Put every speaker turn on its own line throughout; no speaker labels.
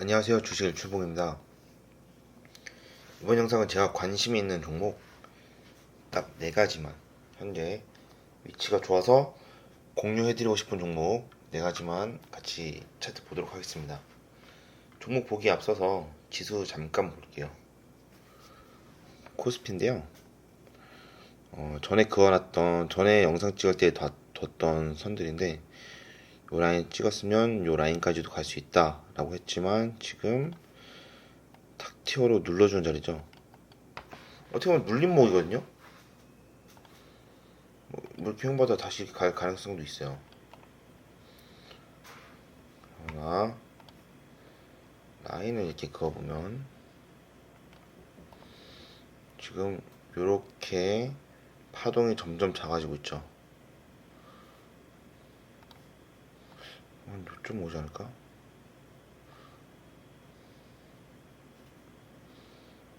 안녕하세요. 주식 일출봉입니다. 이번 영상은 제가 관심이 있는 종목 딱 네 가지만 현재 위치가 좋아서 공유해드리고 싶은 종목 네 가지만 같이 차트 보도록 하겠습니다. 종목 보기에 앞서서 지수 잠깐 볼게요. 코스피인데요. 어, 전에 그어놨던 전에 영상 찍을 때 뒀- 뒀던 선들인데 요 라인 찍었으면 요 라인까지도 갈 수 있다 라고 했지만 지금 탁 티어로 눌러주는 자리죠. 어떻게 보면 눌림목이거든요. 뭐, 이렇게 형보다 다시 갈 가능성도 있어요. 그러나. 라인을 이렇게 그어보면 지금 요렇게 파동이 점점 작아지고 있죠 한 요점 오지 않을까?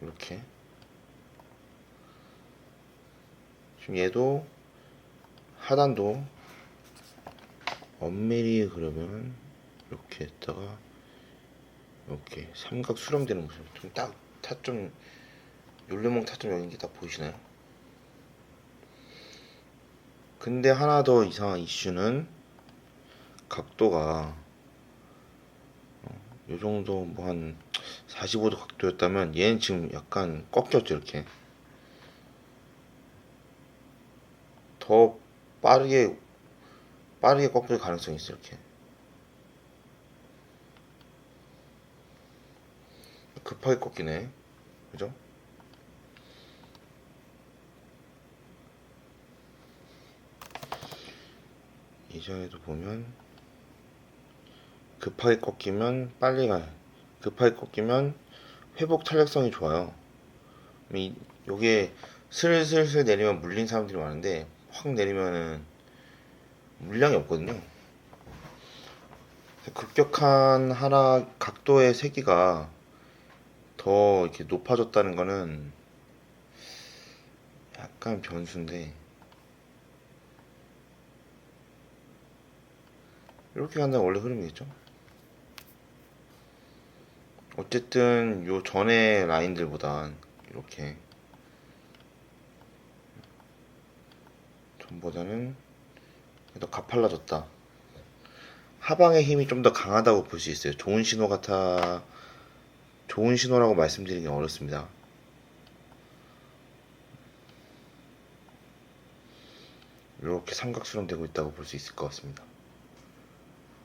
이렇게 지금 얘도 하단도 엄밀히 그러면 이렇게 했다가 이렇게 삼각 수렴되는 모습 좀딱 타점 요레몽 타점 여기 딱 보이시나요? 근데 하나 더 이상한 이슈는 각도가 어, 요 정도 뭐 한 45도 각도였다면 얘는 지금 약간 꺾였죠 이렇게. 더 빠르게 빠르게 꺾일 가능성이 있어 이렇게. 급하게 꺾이네. 그죠? 이전에도 보면 급하게 꺾이면 빨리 가요. 급하게 꺾이면 회복 탄력성이 좋아요. 이, 요게 슬슬슬 내리면 물린 사람들이 많은데 확 내리면은 물량이 없거든요. 급격한 하락 각도의 세기가 더 이렇게 높아졌다는 거는 약간 변수인데 이렇게 간다면 원래 흐름이겠죠? 어쨌든 요 전에 라인들보단 이렇게 전보다는 더 가팔라졌다. 하방의 힘이 좀 더 강하다고 볼 수 있어요. 좋은 신호 같아 좋은 신호라고 말씀드리기 어렵습니다. 이렇게 삼각수렴 되고 있다고 볼 수 있을 것 같습니다.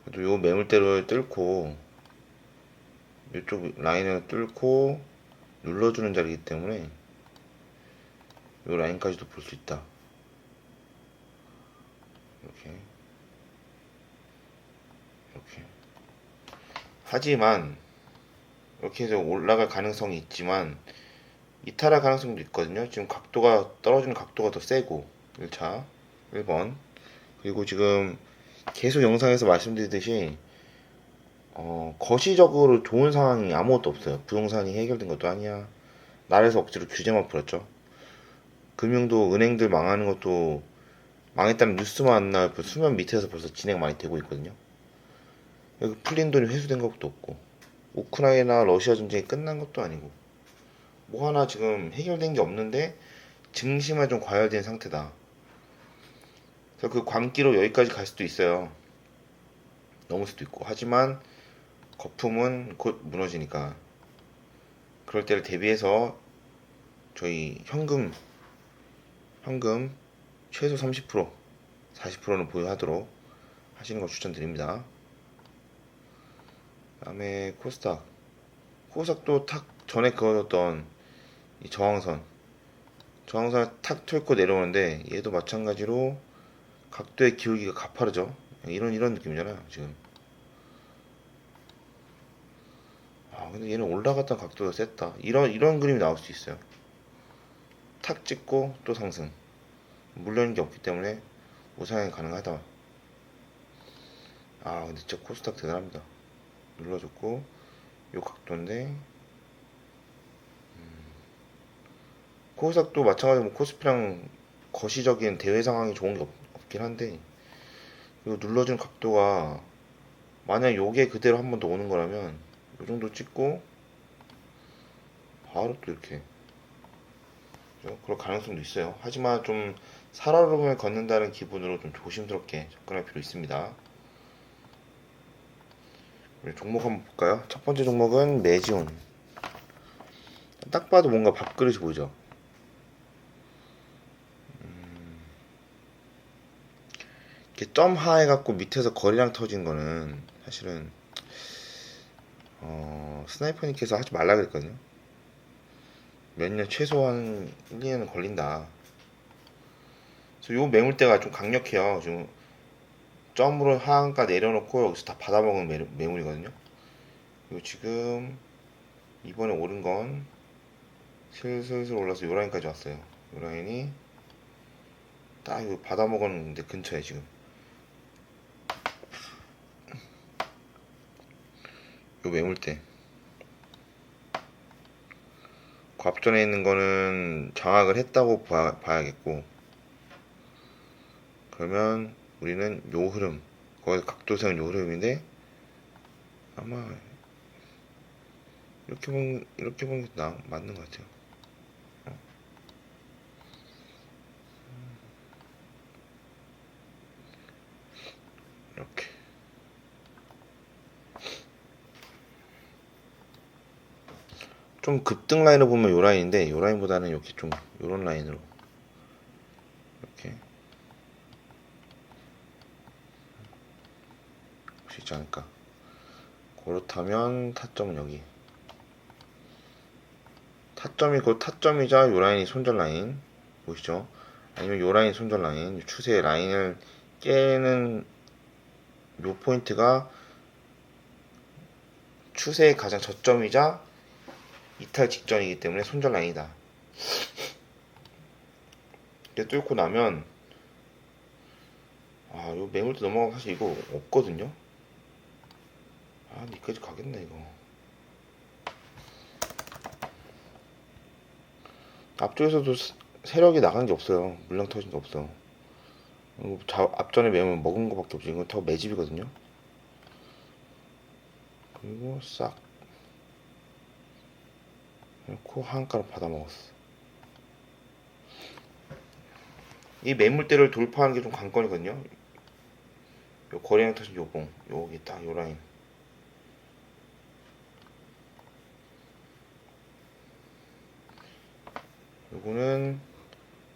그래도 요 매물대를 뚫고 이쪽 라인을 뚫고 눌러주는 자리이기 때문에 요 라인까지도 볼 수 있다. 이렇게 이렇게 하지만 이렇게 해서 올라갈 가능성이 있지만 이탈할 가능성도 있거든요. 지금 각도가 떨어지는 각도가 더 세고 1차 1번 그리고 지금 계속 영상에서 말씀드리듯이 어, 거시적으로 좋은 상황이 아무것도 없어요. 부동산이 해결된 것도 아니야. 나라에서 억지로 규제만 풀었죠. 금융도 은행들 망하는 것도 망했다는 뉴스만 날 수면 밑에서 벌써 진행 많이 되고 있거든요. 여기 풀린 돈이 회수된 것도 없고 우크라이나 러시아 전쟁이 끝난 것도 아니고 뭐 하나 지금 해결된 게 없는데 증시만 좀 과열된 상태다. 그래서 그 광기로 여기까지 갈 수도 있어요. 넘을 수도 있고. 하지만 거품은 곧 무너지니까. 그럴 때를 대비해서 저희 현금, 현금 최소 30%, 40%는 보유하도록 하시는 걸 추천드립니다. 다음에 코스닥. 코스닥도 탁 전에 그어뒀던 이 저항선. 저항선을 탁 털고 내려오는데 얘도 마찬가지로 각도의 기울기가 가파르죠. 이런 이런 느낌이잖아요. 지금. 근데 얘는 올라갔던 각도가 셌다. 이런 이런 그림이 나올 수 있어요. 탁 찍고 또 상승. 물려는 게 없기 때문에 우상이 가능하다. 아 근데 진짜 코스닥 대단합니다. 눌러줬고 요 각도인데 음, 코스닥도 마찬가지로 뭐 코스피랑 거시적인 대회 상황이 좋은 게 없, 없긴 한데 이거 눌러준 각도가 만약 요게 그대로 한 번 더 오는 거라면 이 정도 찍고 바로 또 이렇게? 그럴 가능성도 있어요. 하지만 좀 살얼음을 걷는다는 기분으로 좀 조심스럽게 접근할 필요 있습니다. 우리 종목 한번 볼까요? 첫 번째 종목은 매지온. 딱 봐도 뭔가 밥그릇이 보이죠? 음, 이렇게 점 하해갖고 밑에서 거리랑 터진 거는 사실은 어, 스나이퍼님께서 하지 말라 그랬거든요. 몇 년 최소한 1, 2년은 걸린다. 그래서 요 매물대가 좀 강력해요. 지금 점으로 하한가 내려놓고 여기서 다 받아먹은 매, 매물이거든요. 그리고 지금 이번에 오른 건 슬슬슬 올라서 요 라인까지 왔어요. 요 라인이 딱 이거 받아먹었는데 근처에 지금 요 매물대 그 앞전에 있는 거는 장악을 했다고 봐, 봐야겠고 그러면 우리는 요 흐름 거기서 각도 세운 요 흐름인데 아마 이렇게 보면 이렇게 게 나, 맞는 것 같아요. 좀 급등 라인을 보면 요 라인인데 요 라인보다는 이렇게 좀 요런 라인으로. 이렇게. 할수 있지 않을까? 그렇다면 타점은 여기. 타점이 곧 타점이자 요 라인이 손절 라인. 보이시죠? 아니면 요 라인 손절 라인. 요 추세 라인을 깨는 요 포인트가 추세의 가장 저점이자 이탈 직전이기 때문에 손절 라인이다. 이게 뚫고 나면 아, 요 매물도 넘어가 사실 이거 없거든요. 아, 니까지 가겠네 이거. 앞쪽에서도 스- 세력이 나간 게 없어요. 물량 터진 게 없어. 자- 앞전에 매물 먹은 거밖에 없지. 이건 더 매집이거든요. 그리고 싹 코 한가로 받아 먹었어. 이 매물대를 돌파하는 게 좀 관건이거든요. 요 거래량 터진 요공, 여기 딱 요 라인. 요거는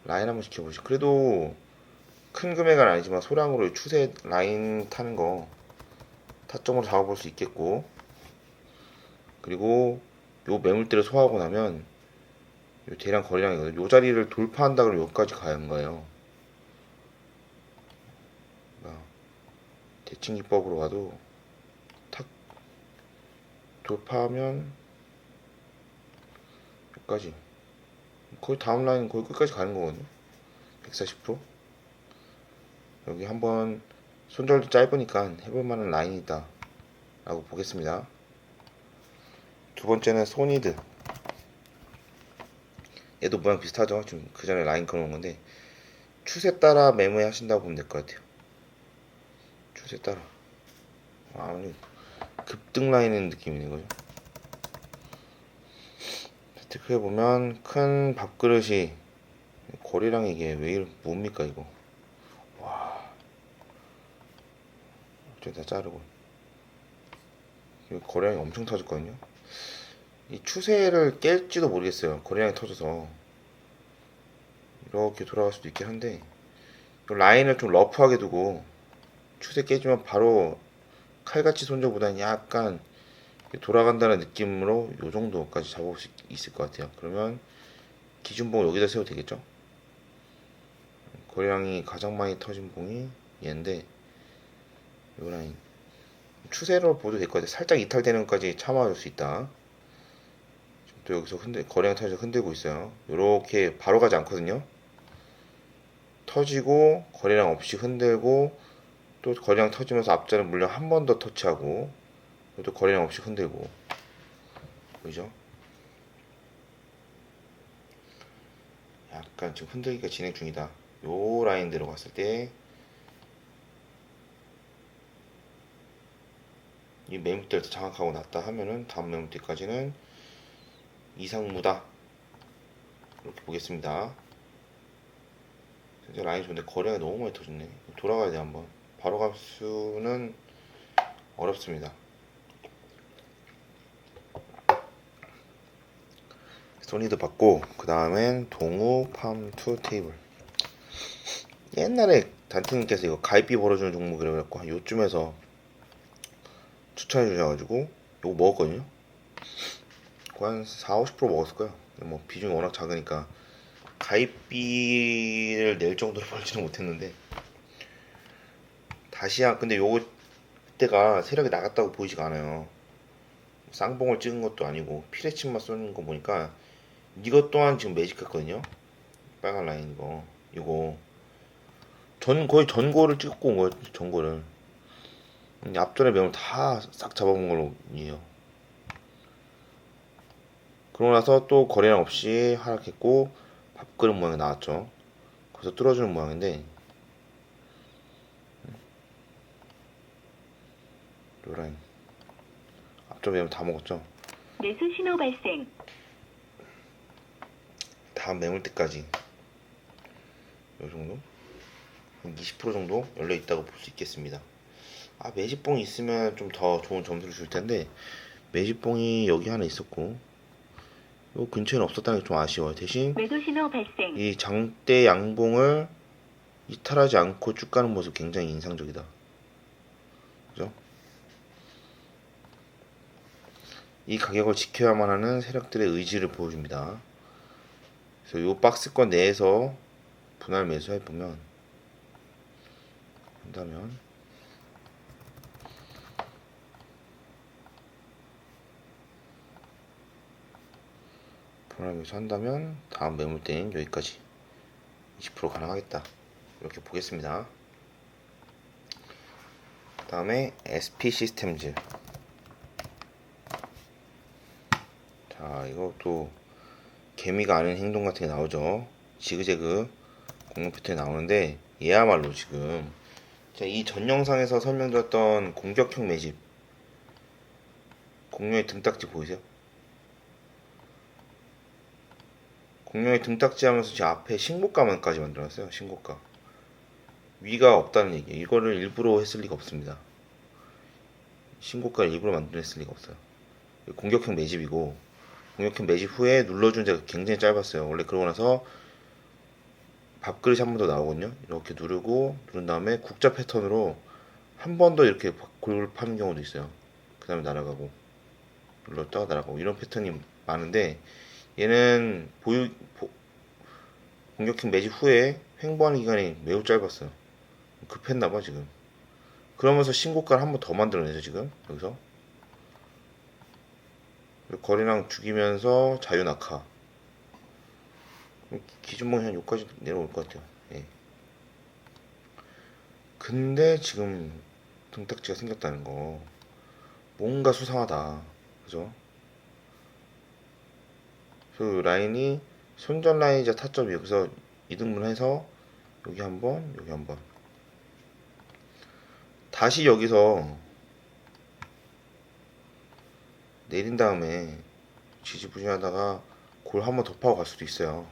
라인 한번 지켜보시죠. 그래도 큰 금액은 아니지만 소량으로 추세 라인 타는 거 타점으로 잡아볼 수 있겠고 그리고 요 매물대를 소화하고 나면 요 대량 거래량이거든요. 요 자리를 돌파한다 그러면 여기까지 가는 거예요. 그러니까 대칭 기법으로 가도 탁 돌파하면 여기까지 거의 다음 라인 거의 끝까지 가는 거거든요. 140% 여기 한번 손절도 짧으니까 해볼 만한 라인이다 라고 보겠습니다. 두 번째는 소니드. 얘도 모양 비슷하죠. 지금 그 전에 라인 그어놓은 건데 추세 따라 매매 하신다고 보면 될 것 같아요. 추세 따라. 아니 급등 라인인 느낌이네 거죠. 체크해 보면 큰 밥그릇이 거리랑 이게 왜 이렇게 뭡니까 이거? 와. 저다 자르고. 이거 거래량이 엄청 터졌거든요. 이 추세를 깰지도 모르겠어요. 거래량이 터져서 이렇게 돌아갈 수도 있긴 한데 이 라인을 좀 러프하게 두고 추세 깨지면 바로 칼같이 손절보다는 약간 돌아간다는 느낌으로 요 정도까지 잡을 수 있을 것 같아요. 그러면 기준봉 여기다 세워도 되겠죠? 거래량이 가장 많이 터진 봉이 얘인데 요 라인 추세로 보도 될 것 같아요. 살짝 이탈되는 것까지 참아줄 수 있다. 또 여기서 흔들, 거래량 터져서 흔들고 있어요. 요렇게 바로 가지 않거든요. 터지고, 거래량 없이 흔들고, 또 거래량 터지면서 앞자리 물량 한 번 더 터치하고, 또 거래량 없이 흔들고. 보이죠? 약간 지금 흔들기가 진행 중이다. 요 라인대로 갔을 때, 이 매물대를 더 장악하고 났다 하면은 다음 매물대까지는 이상무다 이렇게 보겠습니다. 현재 라인 좋은데 거래가 너무 많이 터졌네. 돌아가야 돼 한번. 바로 갈 수는 어렵습니다. 소니도 받고 그 다음엔 동우 팜투 테이블. 옛날에 단팀님께서 이거 가입비 벌어주는 종목이라고 한 요쯤에서 추천해 주셔가지고 이거 먹었거든요. 그거 한 4, 50% 먹었을. 근데 뭐 비중이 워낙 작으니까 가입비를 낼 정도로 벌지는 못했는데 다시 한 근데 요거 그때가 세력이 나갔다고 보이지가 않아요. 쌍봉을 찍은 것도 아니고 피레침만 쏘는 거 보니까 이것 또한 지금 매직했거든요. 빨간 라인 이거 이거 전 거의 전고를 찍고 온 거예요. 전고를 앞전에 매물 다 싹 잡아본 걸로 이에요. 그러고 나서 또 거래량 없이 하락했고 밥그릇 모양이 나왔죠. 그래서 뚫어주는 모양인데 요라인 앞전 매물 다 먹었죠.
매수 신호 발생.
다음 매물 때까지 요 정도 한 20% 정도 열려 있다고 볼 수 있겠습니다. 아 매집봉이 있으면 좀 더 좋은 점수를 줄 텐데 매집봉이 여기 하나 있었고 요 근처에는 없었다는 게 좀 아쉬워요. 대신
매도 신호 발생.
이 장대 양봉을 이탈하지 않고 쭉 가는 모습 굉장히 인상적이다. 그죠? 이 가격을 지켜야만 하는 세력들의 의지를 보여줍니다. 그래서 요 박스권 내에서 분할 매수해 보면 한다면 분할 매수한다면 다음 매물대는 여기까지 20% 가능하겠다. 이렇게 보겠습니다. 그 다음에 SP 시스템즈. 자 이것도 개미가 아닌 행동 같은 게 나오죠. 지그재그 공룡 패턴이 나오는데 얘야말로 지금 이 전 영상에서 설명드렸던 공격형 매집. 공룡의 등딱지 보이세요? 공룡의 등딱지 하면서 제 앞에 신고가만까지 만들어놨어요. 신고가. 위가 없다는 얘기예요. 이거를 일부러 했을 리가 없습니다. 신고가를 일부러 만들어냈을 리가 없어요. 공격형 매집이고 공격형 매집 후에 눌러준 데가 굉장히 짧았어요. 원래 그러고 나서 밥그릇이 한 번 더 나오거든요. 이렇게 누르고 누른 다음에 국자 패턴으로 한 번 더 이렇게 골고루 파는 경우도 있어요. 그 다음에 날아가고 눌렀다가 날아가고 이런 패턴이 많은데 얘는 보유 보- 공격형 매집 후에 횡보하는 기간이 매우 짧았어요. 급했나봐 지금. 그러면서 신고가를 한 번 더 만들어내죠 지금 여기서. 거래량 죽이면서 자유 낙하. 기준봉이 한 여기까지 내려올 것 같아요. 예. 근데 지금 등딱지가 생겼다는 거 뭔가 수상하다. 그죠? 그 라인이 손전 라인이자 타점이 여기서 이등분해서 여기 한번 여기 한번. 다시 여기서 내린 다음에 지지부진하다가 골 한번 더 파고 갈 수도 있어요.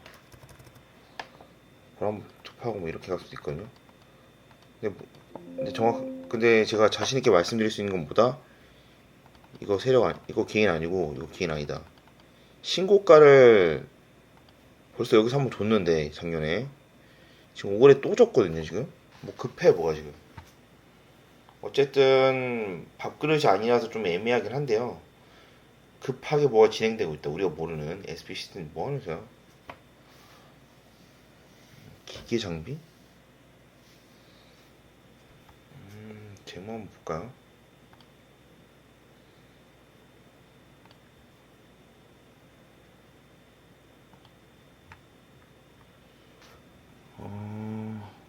골 한번 더 파고 뭐 이렇게 갈 수도 있거든요. 근데, 뭐- 근데 정확 근데 제가 자신 있게 말씀드릴 수 있는 것보다 이거 세력 아니 이거 개인 아니고 이거 개인 아니다 신고가를 벌써 여기서 한번 줬는데 작년에. 지금 5월에 또 줬거든요 지금. 뭐 급해 뭐가 지금. 어쨌든 밥그릇이 아니라서 좀 애매하긴 한데요. 급하게 뭐가 진행되고 있다 우리가 모르는 SP 시스템 뭐 하는 거야? 기계 장비? 음 제목 한번 볼까요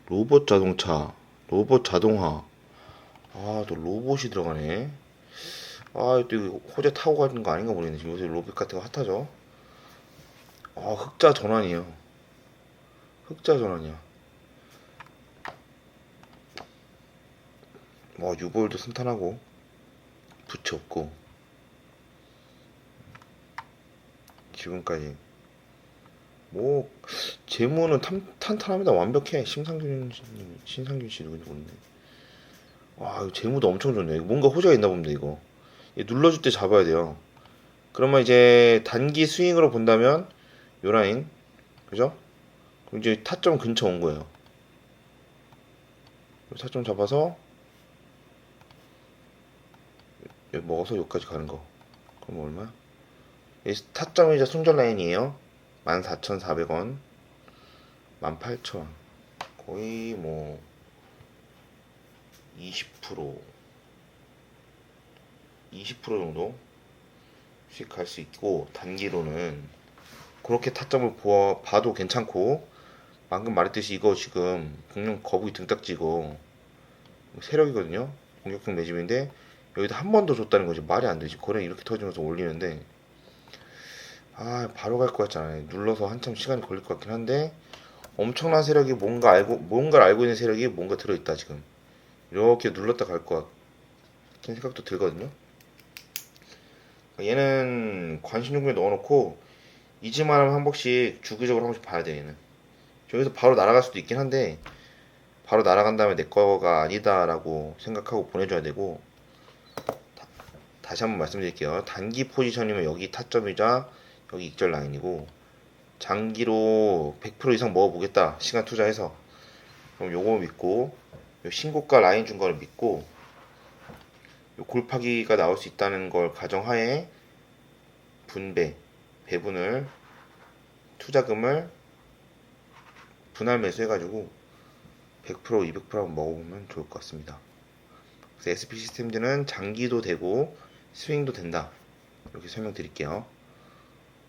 로봇 자동차, 로봇 자동화. 아, 또 로봇이 들어가네. 아, 또 호재 타고 가는 거 아닌가 모르겠네. 지금 요새 로봇 같은 거 핫하죠? 아, 흑자 전환이에요. 흑자 전환이야. 뭐, 유볼도 순탄하고. 붙였고 지금까지 뭐 재무는 탄, 탄탄합니다. 완벽해. 심상균 씨 신상균 씨 누군지 모르네. 와 재무도 엄청 좋네. 이거 뭔가 호재가 있나 봅니다 이거. 눌러줄 때 잡아야 돼요. 그러면 이제 단기 스윙으로 본다면 요 라인. 그죠? 그럼 이제 타점 근처 온 거예요. 요 타점 잡아서 여기 먹어서 여기까지 가는 거. 그럼 얼마? 이 타점이자 손절 라인이에요. 14,400원 18,000원 거의 뭐 20% 20% 정도? 수익할 수 있고 단기로는 그렇게 타점을 보아, 봐도 괜찮고 방금 말했듯이 이거 지금 공룡 거북이 등딱지고 세력이거든요? 공격형 매집인데 여기다 한번 더 줬다는 거지. 말이 안 되지. 거래 이렇게 터지면서 올리는데. 아 바로 갈 것 같잖아요. 눌러서 한참 시간이 걸릴 것 같긴 한데 엄청난 세력이 뭔가 알고 뭔가를 알고 있는 세력이 뭔가 들어있다 지금. 이렇게 눌렀다 갈 것 같은 생각도 들거든요. 얘는 관심 종류에 넣어놓고 이지만 하면 한 번씩 주기적으로 한 번씩 봐야 돼 얘는. 저기서 바로 날아갈 수도 있긴 한데 바로 날아간 다음에 내 거가 아니다라고 생각하고 보내줘야 되고 다, 다시 한번 말씀드릴게요. 단기 포지션이면 여기 타점이자 여기 익절 라인이고 장기로 100% 이상 먹어보겠다 시간 투자해서 그럼 요거 믿고 요 신고가 라인 준 거를 믿고 요 골파기가 나올 수 있다는 걸 가정하에 분배 배분을 투자금을 분할 매수해가지고 100% 200% 한번 먹어보면 좋을 것 같습니다. 그래서 SP 시스템즈는 장기도 되고 스윙도 된다. 이렇게 설명드릴게요.